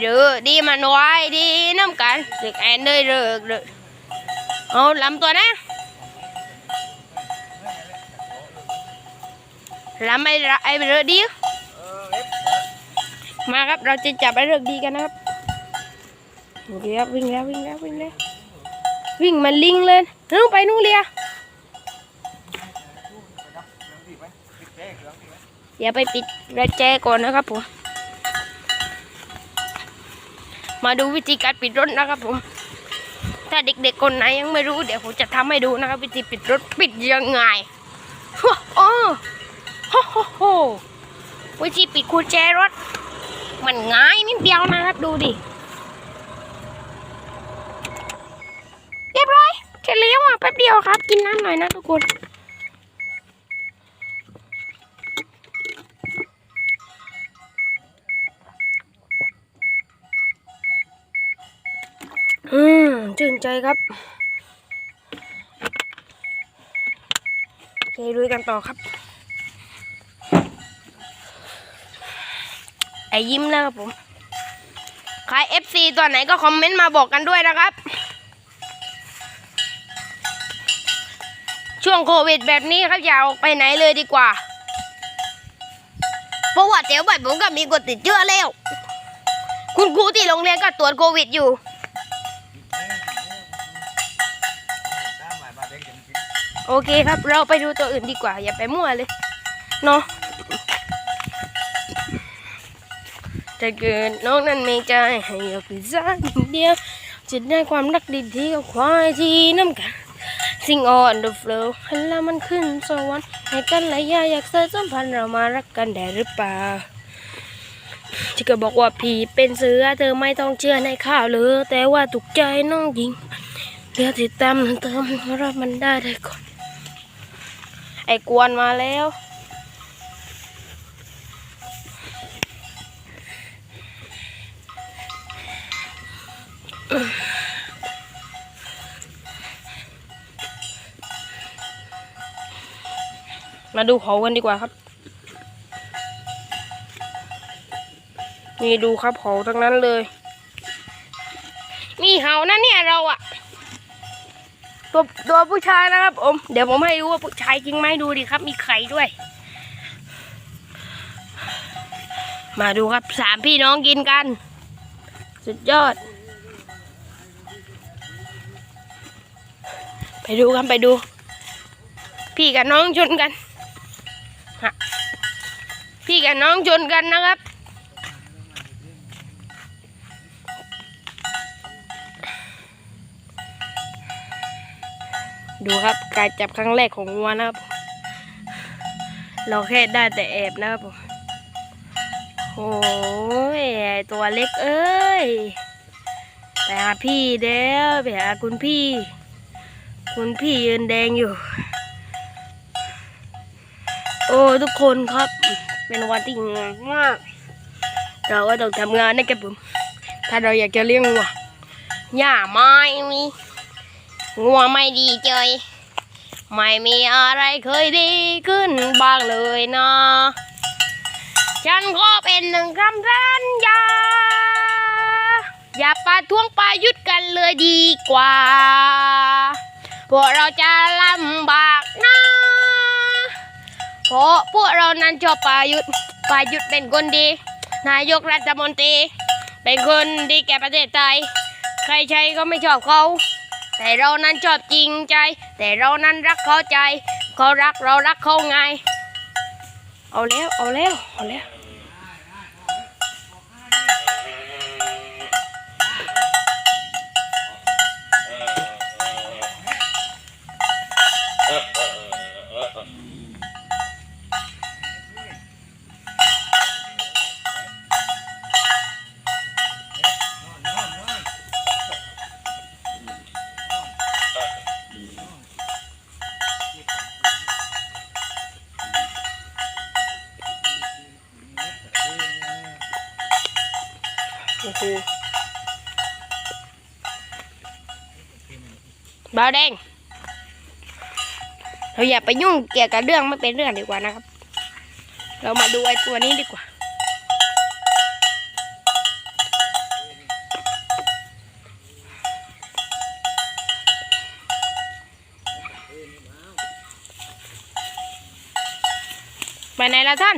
เด้อดีมันไว้ดีน้ำกันสึกแอนเลยเด้อเด้อเอาลำตัวนะลำไอ้ระไอ้เด้อดีมาครับเราจะจับไอ้เรือดีกันนะครับโอเคครับวิ่งแล้ววิ่งแล้ววิ่งแล้ววิ่งมันลิงเลยนู่นไปนู่นเลียอย่าไปปิดกระแจก่อนนะครับผม มาดูวิธีการปิดรถนะครับผม ถ้าเด็กๆคนไหนยังไม่รู้เดี๋ยวผมจะทำให้ดูนะครับ วิธีปิดรถปิดยังไงโอ้โหโหโหวิธีปิดกุญแจรถ มันง่ายนิดเดียวนะครับดูดิเรียบร้อยเสร็จแล้วอะแป๊บเดียวครับ กินน้ำหน่อยนะทุกคน ใจครับโอเคลุยกันต่อครับ ไอยิ้มนะครับผม ใคร FC ตัวไหนก็คอมเมนต์มาบอกกันด้วยนะครับ ช่วงโควิดแบบนี้ครับอย่าออกไปไหนเลยดีกว่า เพราะว่าเดี๋ยวบ่ายผมก็มีกดติดเชื้อแล้ว คุณครูที่โรงเรียนก็ตรวจโควิดอยู่ โอเคครับ เราไปดูตัวอื่นดีกว่า อย่าไปมั่วเลย เนาะถ้าเกิดน้องนั้นไม่ใจให้ยกคือสักเดียวจะได้ความรักดีๆกับควายที่น้ำกันสิ่งอ่อน the flow ให้ล้วมันขึ้นสวรรค์ให้กันหลายยาอยากเสริมสัมพันธ์เรามารักกันได้หรือเปล่าที่ก็บอกว่าผีเป็นเสือเธอไม่ต้องเชื่อในข่าวเลยแต่ว่าถูกใจน้องหญิงเดี๋ยวติดตามเติมรับมันได้ได้ก่อน ไอ้กวนมาแล้ว มาดูเขากันดีกว่าครับ นี่ดูครับเขาทั้งนั้นเลยนี่เขานะเนี่ยเราอะ ตัวตัวผู้ชายนะครับผมเดี๋ยวผมให้ดูว่าผู้ชายจริงไหมดูดิครับ มีไข่ด้วย มาดูครับสามพี่น้องกินกัน สุดยอด ไปดูกันไปดู พี่กับน้องชนกันฮะพี่กับน้องชนกันนะครับ ดูครับการจับครั้งแรกของวัวนะครับ เราแค่ได้แต่แอบนะครับผมโอ้ยตัวเล็กเอ้ยไปหาพี่เด้วไปหาคุณพี่ คุณพี่ยืนแดงอยู่ โอ้ทุกคนครับ เป็นวันที่เหนื่อยมาก เราก็ต้องทำงานนะครับผม ถ้าเราอยากจะเลี้ยงวัวหญ้าไม้มี งัวไม่ดีเจยไม่มีอะไรเคยดีขึ้นบ้างเลยนะฉันก็เป็นหนึ่งคำสัญญา อย่าปาท้วงปายุดกันเลยดีกว่า พวกเราจะลำบากนะเพราะพวกเรานั้นชอบปายุทธปายุทธเป็นคนดี นายกรัฐมนตรี เป็นคนดีแก่ประเทศไทย ใครใช้ก็ไม่ชอบเขา แต่เรานั้นชอบจริงใจ แต่เรานั้นรักเขาใจ เขารักเรารักเขาไง เอาแล้ว เอาแล้ว เอาแล้ว พูบาวแดง เราอย่าไปยุ่งเกี่ยวกับเรื่องไม่เป็นเรื่องดีกว่านะครับ เรามาดูไอ้ตัวนี้ดีกว่า ไปไหนละท่าน